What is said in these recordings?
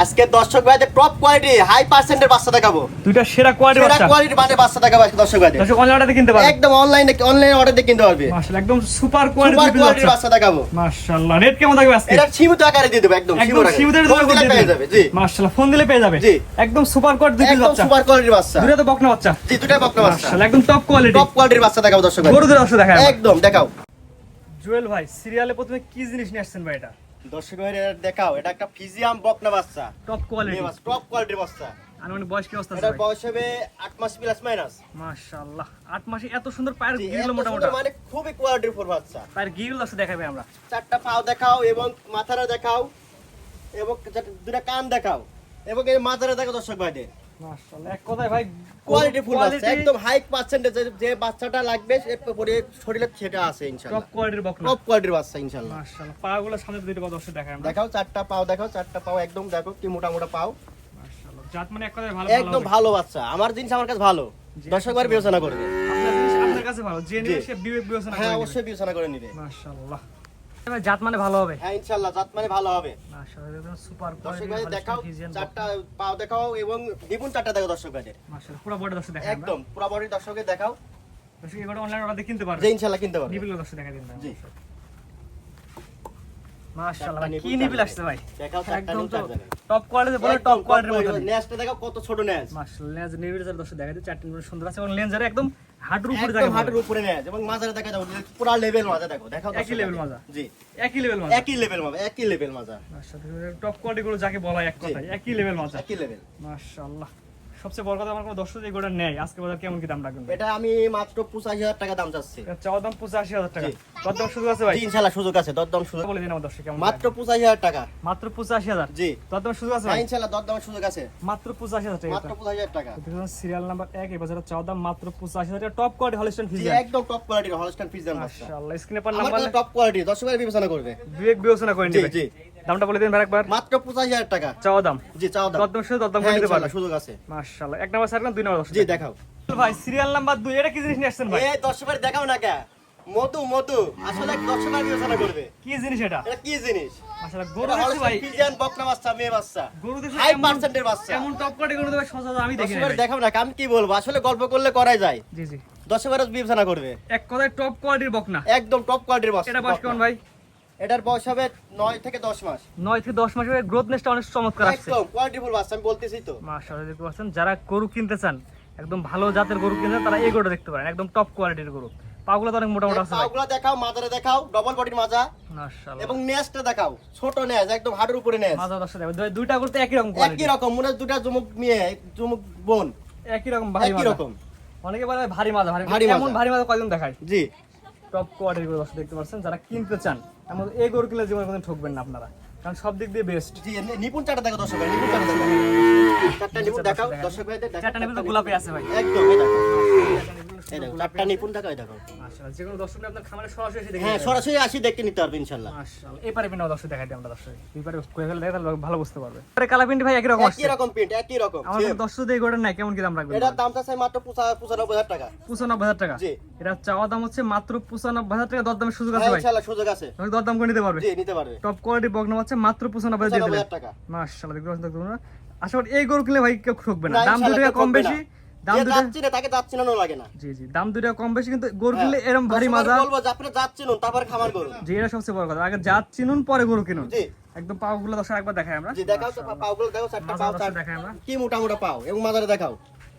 আজকে দর্শক ভাইদের টপ কোয়ালিটি হাই পার্সেন্টের বাচ্চা দেখাবো। দুইটা সেরা কোয়ালিটির সেরা কোয়ালিটি মানে বাচ্চা দেখাবো আজকে দর্শক ভাইদের। দর্শক অনলাইন অর্ডারে কিনতে পারবে একদম অনলাইনে অনলাইনে অর্ডার দিয়ে কিনতে পারবে। মাশাআল্লাহ একদম সুপার কোয়ালিটি সুপার কোয়ালিটির বাচ্চা। বাচ্চা দেখাবো। মাশাআল্লাহ রেট কেমন থাকবে আজকে? এটা সীমিত আকারে দিয়ে দেবো একদম একদম দিলে পেয়ে যাবে জি। মাশাআল্লাহ ফোন দিলে পেয়ে যাবে। জি। একদম সুপার কোয়ালিটি দুই পিস একদম সুপার কোয়ালিটির বাচ্চা। দুটো তো বকনা বাচ্চা। জি দুটাই বকনা বাচ্চা। মাশাআল্লাহ একদম টপ কোয়ালিটি টপ কোয়ালিটির বাচ্চা দেখাবো দর্শক ভাই গরু দুটো দর্শক দেখায় একদম দেখাও। জুয়েল ভাই সিরিয়ালে প্রথমে কি জিনিস নিয়ে আসছেন ভাই এটা? দর্শক দেখাও এটা একটা ফিজিয়াম বকনা বাচ্চা। টপ কোয়ালিটি টপ কোয়ালিটির বাচ্চা। আনুমানিক বয়স কি অবস্থা এটার বয়স হবে আট মাস প্লাস মাইনাস মাশাআল্লাহ আট মাসে এত সুন্দর পায়ের মোটা মোটা মানে খুবই কোয়ালিটির ফোর বাচ্চা। পায়ের গিরগুলো দর্শক দেখাবে আমরা। চারটা পাও দেখাও এবং মাথাটা দেখাও এবং দুটা কান দেখাও এবং এই মাথাটা দেখাও দর্শক ভাইদের। ভাই কোয়ালিটি ফুল বাচ্চা একদম হাই পার্সেন্টেজ যে বাচ্চাটা লাগবে পরে শরীরে সেটা আছে টপ কোয়ালিটির বকনা। টপ কোয়ালিটির বাচ্চা ইনশাআল্লাহ। মাশাআল্লাহ। পাগুলো সামনে দুটো দর্শক দেখায় আমরা। দেখাও চারটা পাও দেখাও চারটা পাও একদম দেখো কি মোটা মোটা পাও। মাশাআল্লাহ। জাত মানে এক কথায় ভালো একদম ভালো ভালো বাচ্চা। আমার জিনিস আমার কাছে ভালো। দর্শক বার বিবেচনা করবে। আপনার জিনিস আপনার কাছে ভালো। যে নিবে সে বিবেক বিবেচনা হ্যাঁ করে অবশ্যই বিবেচনা করে নিবে। মাশাআল্লাহ। জাত মানে ভালো হবে। হ্যাঁ ইনশাআল্লাহ জাত মানে ভালো হবে। মাশাআল্লাহ একদম সুপার দর্শক ভাই দেখাও চারটা পাও দেখাও এবং নিপুণ চারটা দেখাও দর্শক ভাইদের। মাশাআল্লাহ পুরো বডি দর্শক দেখাও একদম পুরো বডি দর্শককে দেখাও। দর্শক এগুলো অনলাইন অর্ডার দিয়ে কিনতে পারবে। জি ইনশাআল্লাহ কিনতে পারবে। নিবিল দর্শক দেখায় দিন জি। মাশাআল্লাহ ভাই চারটা কি নিপুণ নিবিল আসছে ভাই? দেখাও একদম তো টপ কোয়ালিটি বলে টপ কোয়ালিটির মতো নেজটা দেখাও কত ছোট নেজ মাশাআল্লাহ লেজ নিবিল দর্শক দেখায় দিচ্ছে চারটি নিবিল সুন্দর আছে এবং লেন্সারে একদম হাঁটুর উপরে একদম জায়গা উপরে নেজ এবং মাঝারে দেখা যাও পুরো লেভেল মাজা দেখো দেখাও একই মাজা। জি। একই লেভেল একই লেভেল মাজা একই লেভেল মাজা। টপ কোয়ালিটি গুলো যাকে বলা এক কথায় একই লেভেল একই লেভেল মাশাআল্লাহ। সবচেয়ে বড় কথা আমার কোনো দর্শক এই গোটা নেই। আজকে বাজার কেমন কি দাম রাখবেন এটা আমি মাত্র পঁচাশি হাজার টাকা দাম চাচ্ছি। এটা চাওয়ার দাম পঁচাশি হাজার টাকা। জি। কত দাম শুরু আছে ভাই? জি ইনশাআল্লাহ সুযোগ আছে। দরদাম সুযোগ বলে দিন আমার দর্শক কেমন মাত্র পঁচাশি হাজার টাকা। মাত্র পঁচাশি হাজার? জি। দর দাম শুরু আছে হ্যাঁ ভাই? ইনশাআল্লাহ দরদামের সুযোগ আছে। মাত্র পঁচাশি হাজার টাকা। মাত্র পঁচাশি হাজার টাকা। সিরিয়াল নাম্বার এক এই বাজারে চাওয়ার দাম মাত্র পঁচাশি হাজার টাকা টপ কোয়ালিটি হলিস্টন জি একদম টপ কোয়ালিটির হলস্টাইন ফিজিয়ান বাচ্চা মাশাআল্লাহ স্ক্রিনে পার নাম্বার টপ কোয়ালিটি দর্শকের বিবেচনা করবে। বিবেক বিবেচনা করে জি জি। দামটা বলে দিন ভাই একবার। মাত্র টাকা। চাওয়া দাম। জি দাম। শুধু দাম হ্যাঁ করে দিতে পারবে। সুযোগ আছে। মাশাআল্লাহ এক নাম্বার দুই নাম্বার জি দেখাও। ভাই সিরিয়াল নাম্বার দুই এটা কি জিনিস নিয়ে আসছেন ভাই? এই দর্শকের দেখাও না কে? মধু মধু। আসলে দর্শকের বিবেচনা করবে। কি জিনিস এটা? এটা কি জিনিস? মাশাআল্লাহ গরু দেখছি ভাই। বকনা বাচ্চা মেয়ে বাচ্চা। গরু দেখছি হাই পার্সেন্টের বাচ্চা। এমন টপ গরু আমি দেখি দেখাও না আমি কি বলব? আসলে গল্প করলে করাই যায়। জি জি। দর্শকের বিবেচনা করবে। এক কথায় টপ কোয়ালিটির বকনা। একদম টপ কোয়ালিটির বাচ্চা। এটা বয়স কেমন ভাই? এটার বয়স হবে নয় থেকে দশ মাস। নয় থেকে দশ মাসের গ্রোথ নেসটা অনেক চমৎকার আসছে। একদম কোয়ালিটিফুল বাচ্চা আমি বলতেছি তো। মাশাআল্লাহ দেখতে পাচ্ছেন যারা গরু কিনতে চান একদম ভালো জাতের গরু কিনতে তারা এই গরুটা দেখতে পারেন একদম টপ কোয়ালিটির গরু। পাগুলো তো অনেক মোটা মোটা আছে পাগুলা দেখাও মাজারে দেখাও ডবল বডির মাজা। মাশাআল্লাহ। এবং নেজটা দেখাও ছোট নেজ একদম হাড়ের উপরে নেজ মাজা দশটা দেখো দুইটা গরু তো একই রকম একই রকম মনে দুটা জুমুক মেয়ে জুমুক বোন। একই রকম ভারী একই রকম। অনেকে বলে ভারী মাজা ভারী ভারী এমন ভারী মাজা কয়জন দেখায়? জি। টপ কোয়ালিটির গরু দেখতে পাচ্ছেন যারা কিনতে চান এমন এই গরু কিনলে জীবনে কোনো ঠকবেন না আপনারা। কারণ সব দিক দিয়ে বেস্ট নিপুণ চাটা দেখো দর্শক ভাই নিপুণ চাটা দেখো। চারটা নিপুণ দেখাও দর্শক ভাই চারটা নিপুণ তো গোলাপি আছে ভাই। একদম চারটা নিপুণ দেখো মাশাআল্লাহ যে কোনো দর্শক আপনার খামারে সরাসরি এসে দেখে হ্যাঁ সরাসরি আসি দেখতে নিতে পারবে মাশাআল্লাহ এপারে বিনা দর্শক দেখাই দিই আমরা দর্শক এপারে কয়ে ফেলে দেখে ভালো বুঝতে পারবে। আরে কালা ভাই একই রকম একই রকম প্রিন্ট একই রকম same। দর্শক দিয়ে গোটা নাই কেমন কি দাম রাখবেন এটার দামটা চাই মাত্র পঁচা- পঁচানব্বই হাজার টাকা। পঁচানব্বই হাজার টাকা? জি। এটা চাওয়া দাম হচ্ছে মাত্র পঁচানব্বই হাজার টাকা দরদামের সুযোগ আছে হ্যাঁ ভাই। সুযোগ আছে। দর্শক দরদাম করে নিতে পারবে। জি নিতে পারবে। টপ কোয়ালিটি বগ্ন হচ্ছে মাত্র পঁচানব্বই দিয়ে পঁচানব্বই দিলেন। হাজার টাকা। মাশাআল্লাহ দেখতে পাচ্ছেন দেখুন করি এই গরু কিনলে ভাই কেউ ঠকবে না। দাম দু টাকা কম বেশি। দাম যে দু টাকা যাচ্ছি না তাকে যাচ্ছি লাগে না। জি জি দাম দু কম বেশি কিন্তু গরু কিনলে হ্যাঁ। এরকম ভারী দর্শকদের বলব যে আপনি যাচ্ছেন তারপর খামার করুন জি এটা সবচেয়ে বড় কথা। আগে জাত পরে গরু কিনুন। জি। একদম পাগুলো দর্শক একবার দেখাই আমরা। জি দেখাও তো পাওগুলো দেখো চারটা পাও দর্শক চার দেখাই আমরা। কি মোটা মোটা পাও এবং মাজারে দেখাও।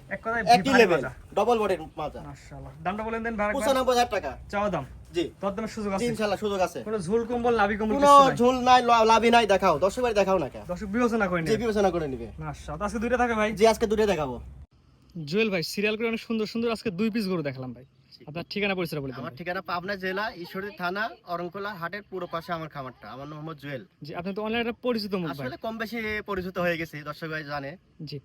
এক কথায় একই লেভেল মাজা। বডির মাজা। মাশাআল্লাহ। দামটা বলেন দেন ভাই। একবার। টাকা। চাওয়া দাম? জি। দরদামের সুযোগ আছে? ইনশাল্লাহ সুযোগ আছে। কোনো ঝুল কম্বল নাভি কম্বল কিছু নাই? ঝুল নাই লা- লাভই নাই দেখাও। দর্শক বাড়ি দেখাও না কে দর্শক বিবেচনা করে জি বিবেচনা করে নিবে। মাশাআল্লাহ। আজকে দুইটা থাকে ভাই? জি আজকে দুটো দেখাবো। জুয়েল ভাই সিরিয়াল করে অনেক সুন্দর সুন্দর। আজকে দুই পিস গরু দেখালাম ভাই। আপনার ঠিকানা পরিচয় বলে আমার ঠিকানা পাবনা জেলা ঈশ্বরদী থানা অরঙ্কলা হাটের পুরো পাশে আমার খামারটা। আমার নাম মোহাম্মদ জুয়েল। জি আপনি তো অনলাইনে পরিচিত মুখ আসলে কম বেশি পরিচিত হয়ে গেছে দর্শক ভাই জানে। জি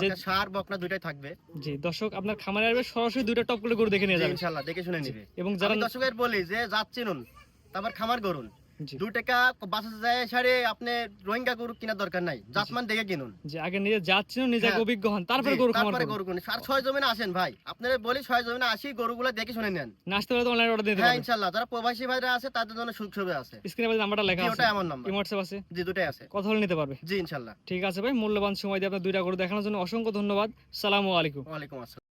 যে সার বকনা দুইটাই থাকবে। জি দর্শক আপনার খামারে আসবে সরাসরি দুইটা টপ করে গরু দেখে নিয়ে জি, যাবে। ইনশাল্লাহ দেখে শুনে নিবে। এবং যারা দর্শকের বলি যে যাচ্ছিনুন তারপর খামার করুন। দু টাকা বাসা যায় সারে আপনি রোহিঙ্গা গরু কেনার দরকার নাই। জাতমান দেখে কিনুন। যে আগে নিজে যাচ্ছেন নিজে হ্যাঁ। অভিজ্ঞ হন তারপরে গরু খামার তারপরে গরু কিনুন। আর ছয় জমিনে আসেন ভাই আপনারা বলি ছয় জমিনে আসি গরুগুলো দেখে শুনে নেন। না আসতে তো অনলাইন অর্ডার দিতে হ্যাঁ পারবেন। ইনশাল্লাহ যারা প্রবাসী ভাইরা আছে তাদের জন্য সুযোগ সুবিধা আছে। স্ক্রিনে বাজে নাম্বারটা লেখা আছে। আমার নাম্বার হোয়াটসঅ্যাপ আছে। জি দুটাই আছে। কথা হলে নিতে পারবে। জি ইনশাল্লাহ ঠিক আছে ভাই মূল্যবান সময় দিয়ে আপনার দুইটা গরু দেখানোর জন্য অসংখ্য ধন্যবাদ। সালামু আলাইকুম। ওয়ালাইকুম আসসালাম।